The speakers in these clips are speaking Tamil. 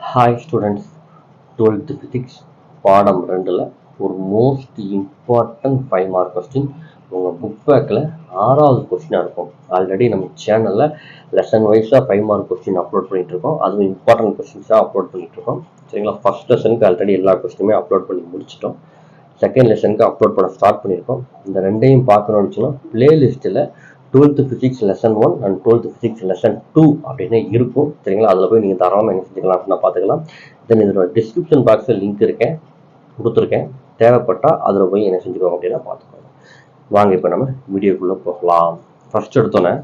ஹாய் ஸ்டூடெண்ட்ஸ் டுவெல்த்து ஃபிசிக்ஸ் பாடம் ரெண்டில் ஒரு most important five mark question உங்கள் புக் பேக்கில் ஆறாவது கொஸ்டினாக இருக்கும். ஆல்ரெடி நம்ம சேனலில் லெசன் வைஸாக ஃபைவ் மார்க் கொஸ்டின் அப்லோட் பண்ணிகிட்டு இருக்கோம். அதுவும் இம்பார்ட்டன்ட் கொஸ்டின்ஸாக அப்லோட் பண்ணிகிட்டு இருக்கோம். சரிங்களா? ஃபர்ஸ்ட் லெசனுக்கு ஆல்ரெடி எல்லா கொஸ்டினுமே அப்லோட் பண்ணி முடிச்சிட்டோம். செகண்ட் லெசனுக்கு அப்லோட் பண்ண ஸ்டார்ட் பண்ணியிருக்கோம் இந்த ரெண்டையும் பார்க்கணும்னு சொன்னால் பிளேலிஸ்ட்டில் twelfth physics lesson one and twelfth physics lesson two அப்படின்னு இருக்கும். சரிங்களா? அதில் போய் நீங்கள் தாராளமாக என்ன செஞ்சுக்கலாம் அப்படின்னா பார்த்துக்கலாம். தென் இதோட டிஸ்கிரிப்ஷன் பாக்ஸில் லிங்க் இருக்கேன். கொடுத்துருக்கேன். தேவைப்பட்டால் அதில் போய் என்ன செஞ்சுக்கோங்க அப்படின்னா பார்த்துக்கோங்க. வாங்க இப்போ நம்ம வீடியோக்குள்ளே போகலாம். ஃபர்ஸ்ட் எடுத்தோன்னே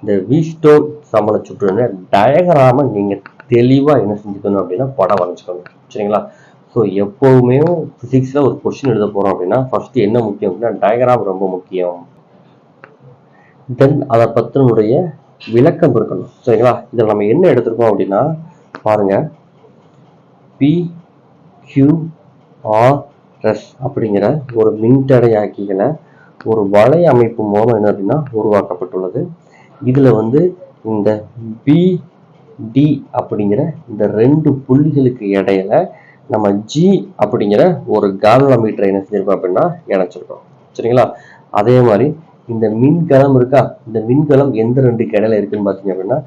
இந்த வீஸ்டோன் சம்பள சுற்றுன்னு டயக்ராமை நீங்கள் தெளிவாக என்ன செஞ்சுக்கணும் அப்படின்னா படம் வரைஞ்சிக்கணும் சரிங்களா? ஸோ எப்போவுமே ஃபிசிக்ஸில் ஒரு கொஷின் எழுத போகிறோம் அப்படின்னா ஃபஸ்ட்டு என்ன முக்கியம் அப்படின்னா டயக்ராம் ரொம்ப முக்கியம். தென் அதை பற்றினுடைய விளக்கம் இருக்கணும். சரிங்களா? இதில் நம்ம என்ன எடுத்திருக்கோம் அப்படின்னா பாருங்க. பி கியூஆர்எஸ் அப்படிங்கிற ஒரு மின்தடையாக்கிகளை ஒரு வலை அமைப்பு மூலம் என்ன அப்படின்னா உருவாக்கப்பட்டுள்ளது. இதில் வந்து இந்த பி டி அப்படிங்கிற இந்த ரெண்டு புள்ளிகளுக்கு இடையில நம்ம ஜி அப்படிங்கிற ஒரு கால்வமீட்டரை என்ன செஞ்சிருக்கோம் அப்படின்னா இணைச்சிருக்கோம். சரிங்களா? அதே மாதிரி இந்த மின்கலம் இருக்கா? இந்த மின்கலம் எந்த ரெண்டு இடையில இருக்குன்னு பார்த்தீங்க அப்படின்னா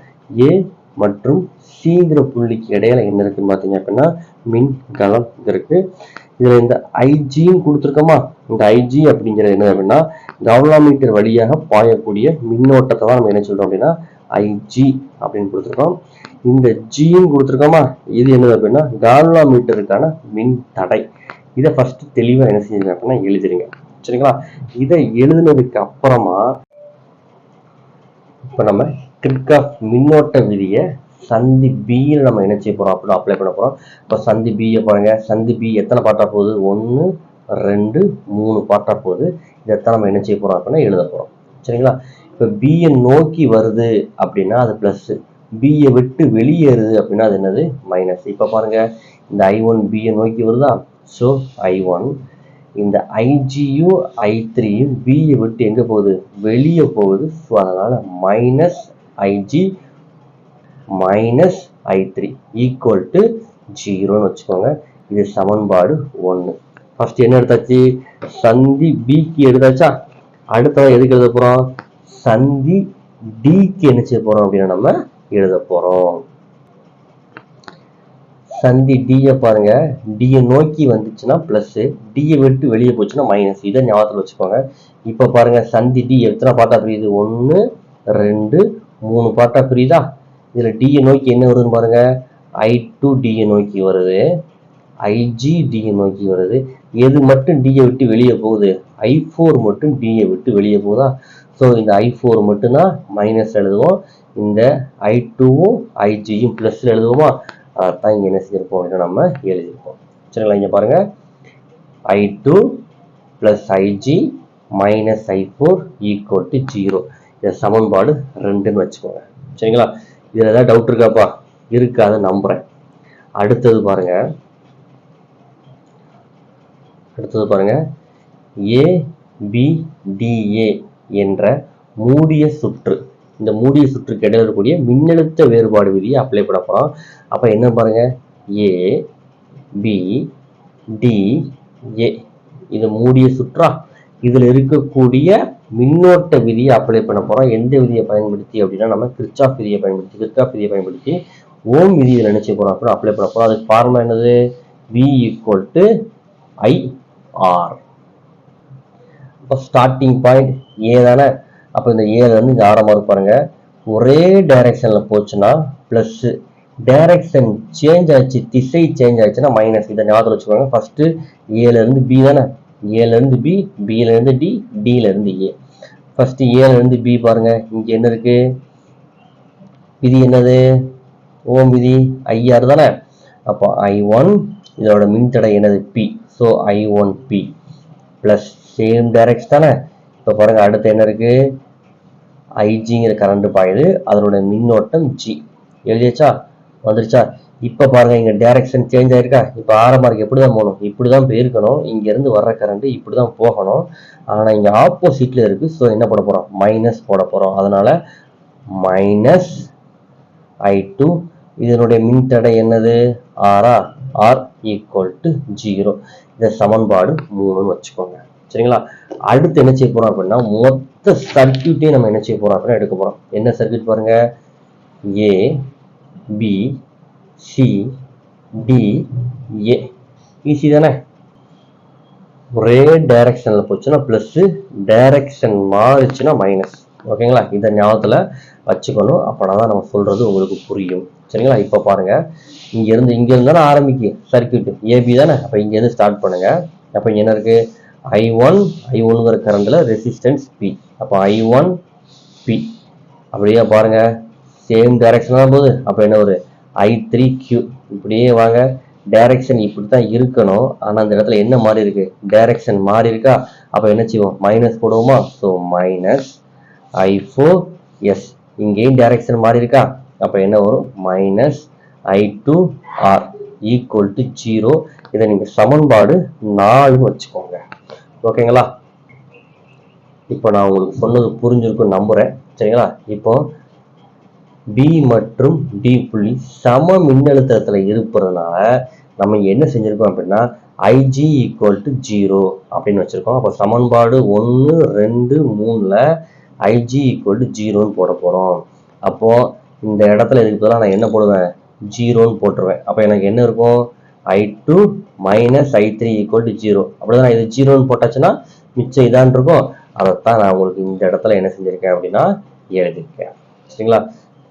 ஏ மற்றும் சீங்கிற புள்ளிக்கு இடையில என்ன இருக்குன்னு பார்த்தீங்க அப்படின்னா மின்கலம் இருக்கு. இதுல இந்த ஐஜியும் கொடுத்துருக்கோமா? இந்த ஐஜி அப்படிங்கிறது என்ன அப்படின்னா கவலாமீட்டர் வழியாக பாயக்கூடிய மின்னோட்டத்தை தான் நம்ம என்ன சொல்றோம் அப்படின்னா ஐஜி அப்படின்னு கொடுத்துருக்கோம். இந்த ஜியும் கொடுத்துருக்கோமா? இது என்னது அப்படின்னா கால்வாமீட்டருக்கான மின் தடை இதை ஃபர்ஸ்ட் தெளிவாக என்ன செஞ்சுருங்க அப்படின்னா எழுதிருங்க சரிங்களா? இதை எழுதுனதுக்கு அப்புறமா இப்போ நம்ம கிரிக்காஃப் மின்னோட்ட விதியை சந்தி பியில் நம்ம என்ன செய்ய போகிறோம் அப்படின்னு அப்ளை பண்ண போகிறோம் இப்போ சந்தி பியை பாருங்க. சந்தி பி எத்தனை பாட்டா போகுது? ஒன்று ரெண்டு மூணு பாட்டா போகுது. இதைத்தான் நம்ம என்ன செய்ய போகிறோம் அப்படின்னா எழுத போகிறோம் சரிங்களா? இப்போ பியை நோக்கி வருது அப்படின்னா அது ப்ளஸ்ஸு பியை விட்டு வெளியேறுது அப்படின்னா அது என்னது? மைனஸ் இப்போ பாருங்க. இந்த ஐ ஒன் பியை நோக்கி வருதா? ஸோ ஐ ஒன் இந்த ஐஜியும் ஐ த்ரீயும் பியை விட்டு எங்கே போகுது? வெளியே போகுது. ஸோ அதனால் minus I G minus I three equal to ஜீரோன்னு வச்சுக்கோங்க. இது சமன்பாடு ஒன்று ஃபஸ்ட் என்ன எடுத்தாச்சு? சந்தி பிக்கு எடுத்தாச்சா? அடுத்தவன் எதுக்கு எழுத போகிறோம் சந்தி டிக்கு என்ன செய்ய போகிறோம் அப்படின்னா நம்ம எழுத போகிறோம் சந்தி டியை பாருங்க. டியை நோக்கி வந்துச்சுன்னா ப்ளஸ்ஸு டியை விட்டு வெளியே போச்சுன்னா மைனஸ் இதை ஞாபகத்தில் வச்சுக்கோங்க. இப்போ பாருங்க சந்தி டி எத்தனை பாட்டாக பிரியுது? ஒன்று ரெண்டு மூணு பாட்டாக பிரியுதா? இதில் டியை நோக்கி என்ன வருதுன்னு பாருங்க. ஐ டூ டியை நோக்கி வருது. ஐஜி டியை நோக்கி வருது. எது மட்டும் டியை விட்டு வெளியே போகுது? ஐ ஃபோர் மட்டும் டியை விட்டு வெளியே போகுதா? ஸோ இந்த ஐ ஃபோர் மட்டும்தான் மைனஸ் எழுதுவோம். இந்த ஐ டூவும் ஐஜியும் ப்ளஸ்ஸில் எழுதுவோமா? அதான் இங்கே என்ன செஞ்சிருப்போம் அப்படின்னா நம்ம எழுதியிருப்போம். சரிங்களா? இங்கே பாருங்கள் I two plus I G minus I four equal to zero இது சமன்பாடு ரெண்டுன்னு வச்சுக்கோங்க. சரிங்களா? இதில் ஏதாவது டவுட் இருக்காப்பா? இருக்காத நம்புகிறேன் அடுத்தது பாருங்கள் அடுத்தது பாருங்கள் ஏபிடிஏ என்ற மூடிய சுற்று. இந்த மூடிய சுற்றுக்கு இடையில இருக்கக்கூடிய மின்னழுத்த வேறுபாடு விதியை அப்ளை பண்ண போகிறோம் அப்போ என்ன பாருங்கள் ஏ பி டி ஏ இது மூடிய சுற்றா? இதில் இருக்கக்கூடிய மின்னோட்ட விதியை அப்ளை பண்ண போகிறோம் எந்த விதியை பயன்படுத்தி அப்படின்னா நம்ம கிரிச்சாஃப் விதியை பயன்படுத்தி கிரிச்சாஃப் விதியை பயன்படுத்தி ஓம் விதி இதில் நினைச்சு போகிறோம் அப்புறம் அப்ளை பண்ண போகிறோம் அதுக்கு ஃபார்முலா என்னது? V equal to I R இப்போ ஸ்டார்டிங் பாயிண்ட் ஏ தானே? அப்போ இந்த ஏழுலேருந்து இந்த ஆறாம் இருக்கு பாருங்கள் ஒரே டைரக்ஷனில் போச்சுன்னா ப்ளஸ்ஸு டைரக்ஷன் சேஞ்ச் ஆச்சு திசை சேஞ்ச் ஆச்சுன்னா மைனஸ் இதை ஞாபகத்தில் வச்சுக்கோங்க. ஃபஸ்ட்டு ஏலேருந்து பி தானே? ஏலேருந்து பி பியிலேருந்து டி டியிலேருந்து ஏ ஃபஸ்ட்டு ஏலேருந்து பி பாருங்க. இங்கே என்ன இருக்கு? விதி என்னது? ஓம் விதி ஐஆர் தானே? அப்போ ஐ ஒன் இதோட மின்தடை என்னது? P so I one P plus same direction தானே? இப்போ பாருங்கள் அடுத்து என்ன இருக்குது ஐஜிங்கிற கரண்ட் பாயுது. அதனோட மின்னோட்டம் ஜி எழுதியாச்சா? வந்துருச்சா? இப்போ பாருங்க இங்க டேரெக்ஷன் சேஞ்ச் ஆயிருக்கா? இப்போ ஆரம்பருக்கு எப்படி தான் போகணும்? இப்படி தான் போயிருக்கணும். இங்க இருந்து வர்ற கரண்ட்டு இப்படி தான் போகணும். ஆனா இங்க ஆப்போசிட்ல இருக்கு. ஸோ என்ன போட போறோம்? மைனஸ் போட போறோம். அதனால மைனஸ் ஐ டூ இதனுடைய மின்தடை என்னது? ஆரா ஆர் ஈக்குவல் டு ஜீரோ இந்த சமன்பாடு மூணுன்னு வச்சுக்கோங்க. சரிங்களா? அடுத்து என்ன செய்ய போறோம் அப்படின்னா மொத்த சர்க்கியூட்டையும் நம்ம என்ன செய்ய போறோம் அப்படின்னா எடுக்க போறோம். என்ன சர்க்கியூட் பாருங்க? A B C D A easy தானே? ஒரே டைரக்ஷன்ல போச்சுன்னா ப்ளஸ்ஸு டைரக்ஷன் மாறுச்சுன்னா மைனஸ் ஓகேங்களா? இதை ஞாபகத்தில் வச்சுக்கணும். அப்போனா தான் நம்ம சொல்கிறது உங்களுக்கு புரியும். சரிங்களா? இப்போ பாருங்க. இங்கேருந்து இங்கேருந்து தானே ஆரம்பிக்கும் சர்க்கியூட்டு ஏபி தானே? அப்போ இங்கேருந்து ஸ்டார்ட் பண்ணுங்க. அப்போ இங்கே என்ன இருக்குது ஐ ஒன் ஐ ஒன்னுங்கிற கரண்ட்ல ரெசிஸ்டன்ஸ் பி அப்போ ஐ ஒன் பி அப்படியே பாருங்க. சேம் டைரக்ஷன் தான் போகுது. அப்போ என்ன ஒரு ஐ த்ரீ கியூ இப்படியே வாங்க. டைரக்ஷன் இப்படி தான் இருக்கணும். ஆனால் அந்த இடத்துல என்ன மாறி இருக்கு? டைரக்ஷன் மாறி இருக்கா? அப்போ என்ன செய்வோம்? மைனஸ் போடுவோமா? So minus I four S இங்கேயும் டைரக்ஷன் மாறி இருக்கா? அப்போ என்ன வரும்? Minus I two R equal to zero இதை நீங்கள் சமன்பாடு நாலுன்னு வச்சுக்கோங்க. ஓகேங்களா? இப்போ நான் உங்களுக்கு சொன்னது புரிஞ்சிருக்கும் நம்புறேன். சரிங்களா? இப்போ பி மற்றும் டி புள்ளி சம மின்னழுத்தத்தில் இருப்பதுனால நம்ம என்ன செஞ்சிருக்கோம் அப்படின்னா ஐஜி ஈக்குவல் டு ஜீரோ அப்படின்னு வச்சிருக்கோம். அப்போ சமன்பாடு ஒன்று ரெண்டு மூணில் ஐஜி ஈக்குவல் டு ஜீரோன்னு போட போகிறோம் அப்போ இந்த இடத்துல இருக்கிறதுலாம் நான் என்ன போடுவேன்? ஜீரோன்னு போட்டுருவேன். அப்போ எனக்கு என்ன இருக்கும்? I two minus I three equal to zero அப்படிதான் இது ஜீரோன்னு போட்டாச்சுன்னா மிச்சம் இதான் இருக்கும். அதைத்தான் நான் உங்களுக்கு இந்த இடத்துல என்ன செஞ்சிருக்கேன் அப்படின்னா எழுதியிருக்கேன். சரிங்களா?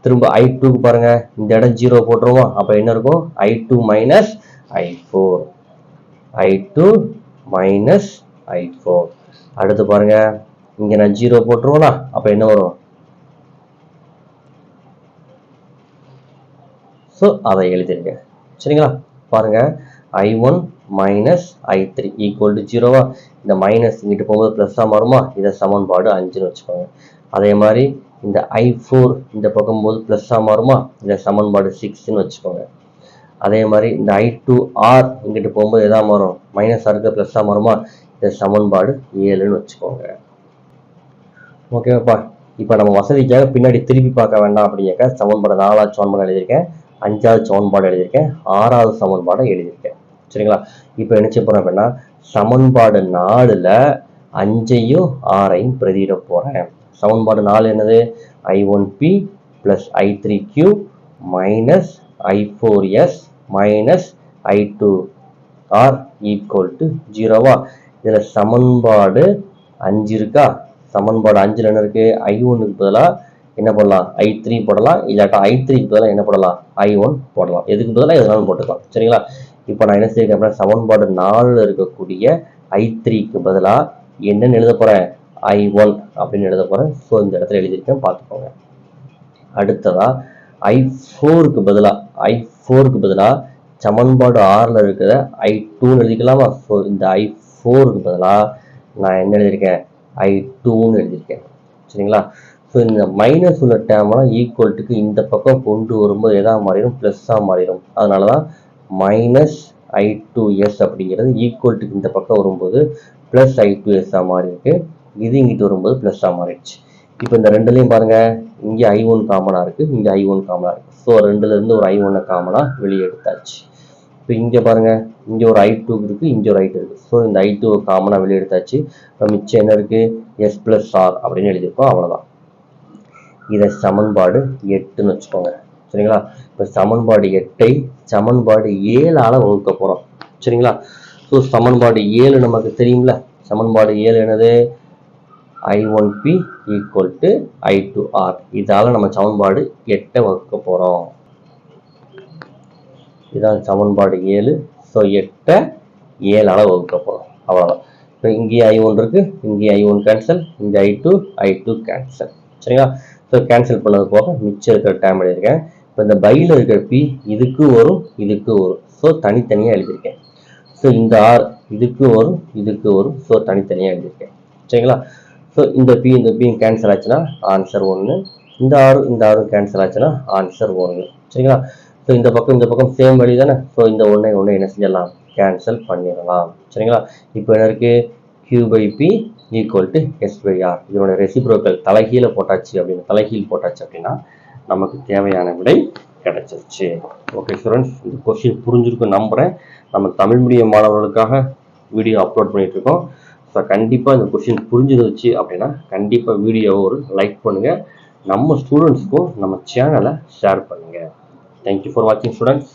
திரும்ப ஐ டூக்கு பாருங்க. இந்த இடம் ஜீரோ போட்டுருவோம். அப்போ என்ன இருக்கும்? I two minus I four I two minus I four அடுத்து பாருங்க. இங்க நான் ஜீரோ போட்டுருவோம்னா அப்போ என்ன வரும்? ஸோ அதை எழுதிருக்கேன் சரிங்களா? பாருங்க. I one minus I three equal to ஜீரோவா இந்த மைனஸ் இங்கிட்டு போகும்போது ப்ளஸ்ஸாக மாறுமா? இதை சமன்பாடு அஞ்சுன்னு வச்சுக்கோங்க. அதே மாதிரி இந்த ஐ ஃபோர் இந்த பக்கம் போது ப்ளஸ்ஸாக மாறுமா? இதை சமன்பாடு சிக்ஸ்ன்னு வச்சுக்கோங்க. அதே மாதிரி இந்த ஐ டூ ஆர் இங்கிட்டு போகும்போது எதாவது மாறும்? மைனஸ் ஆருக்கு ப்ளஸ்ஸாக மாறுமா? இதை சமன்பாடு ஏழுன்னு வச்சுக்கோங்க. ஓகேவாப்பா இப்போ நம்ம வசதிக்காக பின்னாடி திருப்பி பார்க்க வேண்டாம் அப்படிங்க சமன்பாடு நாலாவது சமன்பாடு எழுதியிருக்கேன். அஞ்சாவது சமன்பாடு எழுதியிருக்கேன். ஆறாவது சமன்பாடை எழுதியிருக்கேன். சரிங்களா? இப்போ என்ன செய்ய போகிறேன் அப்படின்னா சமன்பாடு நாலில் அஞ்சையும் ஆறையும் பிரதியிட போகிறேன் சமன்பாடு நாலு என்னது? I one P plus I three Q minus I four S minus I two R equal to ஜீரோவா இதில் சமன்பாடு அஞ்சு இருக்கா? சமன்பாடு அஞ்சில் என்ன இருக்குது ஐ ஒன்னுக்கு பதிலாக என்ன பண்ணலாம் ஐ த்ரீ போடலாம். இல்லாட்டா ஐ த்ரீக்கு பதிலாக என்ன போடலாம்? ஐ ஒன் போடலாம். எதுக்கு பதிலாக எதுனாலும் போட்டுக்கலாம். சரிங்களா? இப்போ நான் என்ன செய்யிருக்கேன் அப்படின்னா சமன்பாடு நாலில் இருக்கக்கூடிய ஐ த்ரீக்கு பதிலாக என்னென்னு எழுத போகிறேன் ஐ ஒன் அப்படின்னு எழுத போகிறேன் ஸோ இந்த இடத்துல எழுதியிருக்கேன். பார்த்துக்கோங்க. அடுத்ததா ஐ ஃபோருக்கு பதிலாக ஐ ஃபோருக்கு பதிலாக சமன்பாடு ஆறில் இருக்கிற ஐ டூன்னு எழுதிக்கலாமா? ஸோ இந்த ஐ ஃபோருக்கு பதிலாக நான் என்ன எழுதியிருக்கேன்? ஐ டூன்னு எழுதியிருக்கேன். சரிங்களா? ஸோ இந்த மைனஸ் உள்ள டேம்லாம் ஈக்குவல்ட்டுக்கு இந்த பக்கம் கொண்டு வரும்போது எதாக மாறிடும்? ப்ளஸ்ஸாக மாறிடும். அதனால தான் மைனஸ் ஐ டூ எஸ் அப்படிங்கிறது ஈக்குவல்ட்டுக்கு இந்த பக்கம் வரும்போது ப்ளஸ் ஐ டூ எஸ்ஸாக மாறி இருக்கு இது இங்கிட்டு வரும்போது ப்ளஸ்ஸாக மாறிடுச்சு. இப்போ இந்த ரெண்டுலேயும் பாருங்கள் இங்கே ஐ ஒன் காமனாக இருக்குது இங்கே ஐ ஒன் காமனாக இருக்குது ஸோ ரெண்டுலேருந்து ஒரு ஐ ஒன்னை காமனாக வெளியே எடுத்தாச்சு. இப்போ இங்கே பாருங்கள் இங்கே ஒரு ஐ டூ இருக்குது இங்கே ஒரு ஐ டூ இருக்குது ஸோ இந்த ஐ டூ காமனாக வெளியே எடுத்தாச்சு. இப்போ மிச்சம் என்ன இருக்குது எஸ் ப்ளஸ் ஆர் அப்படின்னு எழுதியிருக்கோம். அவ்வளோதான் இதை சமன்பாடு எட்டுன்னு வச்சுக்கோங்க. சரிங்களா? இப்போ சமன்பாடு எட்டை சமன்பாடு ஏழால் வகுக்க போகிறோம் சரிங்களா? ஸோ சமன்பாடு ஏழு நமக்கு தெரியும்ல? சமன்பாடு ஏழு என்னது? I one P equal to I two R இதால் நம்ம சமன்பாடு எட்டை வகுக்க போகிறோம் இதான் சமன்பாடு ஏழு. ஸோ எட்டை ஏழால் வகுக்க போகிறோம் அவ்வளோதான் இப்போ இங்கே ஐ ஒன் இருக்கு. இங்கே ஐ ஒன் கேன்சல் இங்கே I two I two cancel சரிங்களா? ஸோ கேன்சல் பண்ணது போக மிச்சம் இருக்கிற டைம் எழுதியிருக்கேன். இப்போ இந்த பையில் இருக்கிற பி இதுக்கு வரும் இதுக்கு வரும். ஸோ தனித்தனியாக எழுதியிருக்கேன். ஸோ இந்த ஆர் இதுக்கு வரும் இதுக்கு வரும். ஸோ தனித்தனியாக எழுதியிருக்கேன். சரிங்களா? ஸோ இந்த பி இந்த பி கேன்சல் ஆச்சுன்னா ஆன்சர் ஒன்று இந்த ஆறு இந்த ஆறும் கேன்சல் ஆச்சுன்னா ஆன்சர் ஒன்று சரிங்களா? ஸோ இந்த பக்கம் இந்த பக்கம் சேம் வழி தானே? ஸோ இந்த ஒன்றை ஒன்று என்ன செஞ்சிடலாம்? கேன்சல் பண்ணிடலாம். சரிங்களா? இப்போ என்ன இருக்குது Q by P equal to S by R இதனுடைய ரெசிப்ரோக்கல் தலைகீழ போட்டாச்சு அப்படின்னு தலைகீழ் போட்டாச்சு அப்படின்னா நமக்கு தேவையான விடை கிடைச்சிருச்சு. ஓகே ஸ்டூடெண்ட்ஸ் இந்த கொஸ்டின் புரிஞ்சிருக்கும் நம்புகிறேன் நம்ம தமிழ் மீடியம் மாணவர்களுக்காக வீடியோ அப்லோட் பண்ணிகிட்டு இருக்கோம் ஸோ கண்டிப்பாக இந்த கொஸ்டின் புரிஞ்சிருந்துச்சு அப்படின்னா கண்டிப்பாக வீடியோவை ஒரு லைக் பண்ணுங்கள் நம்ம ஸ்டூடெண்ட்ஸ்க்கும் நம்ம சேனலை ஷேர் பண்ணுங்கள் தேங்க்யூ ஃபார் வாட்சிங் ஸ்டூடெண்ட்ஸ்